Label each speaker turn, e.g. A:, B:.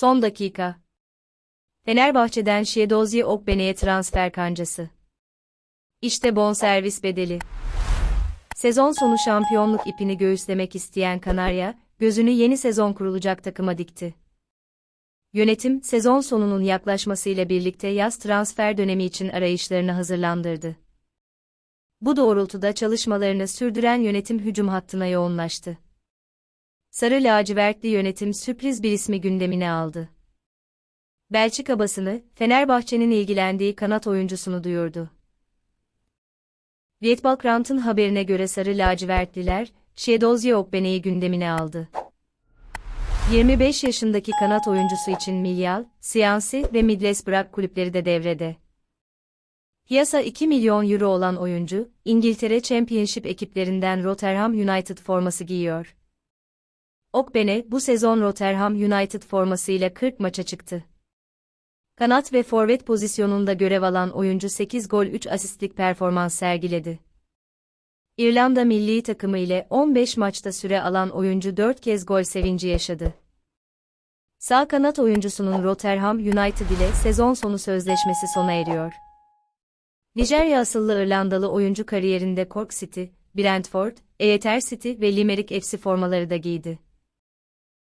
A: Son dakika. Fenerbahçe'den Şedozi Okbene'ye transfer kancası. İşte bonservis bedeli. Sezon sonu şampiyonluk ipini göğüslemek isteyen Kanarya, gözünü yeni sezon kurulacak takıma dikti. Yönetim, sezon sonunun yaklaşmasıyla birlikte yaz transfer dönemi için arayışlarını hazırlandırdı. Bu doğrultuda çalışmalarını sürdüren yönetim hücum hattına yoğunlaştı. Sarı lacivertli yönetim sürpriz bir ismi gündemine aldı. Belçika basını, Fenerbahçe'nin ilgilendiği kanat oyuncusunu duyurdu. Vietbalkrant'ın haberine göre Sarı lacivertliler, Şedozi Okbene'yi gündemine aldı. 25 yaşındaki kanat oyuncusu için Milyal, Siyansi ve Middlesbrough kulüpleri de devrede. Piyasa 2 milyon euro olan oyuncu, İngiltere Championship ekiplerinden Rotherham United forması giyiyor. Okbene bu sezon Rotherham United formasıyla 40 maça çıktı. Kanat ve forvet pozisyonunda görev alan oyuncu 8 gol 3 asistlik performans sergiledi. İrlanda milli takımı ile 15 maçta süre alan oyuncu 4 kez gol sevinci yaşadı. Sağ kanat oyuncusunun Rotherham United ile sezon sonu sözleşmesi sona eriyor. Nijerya asıllı İrlandalı oyuncu kariyerinde Cork City, Brentford, Exeter City ve Limerick FC formaları da giydi.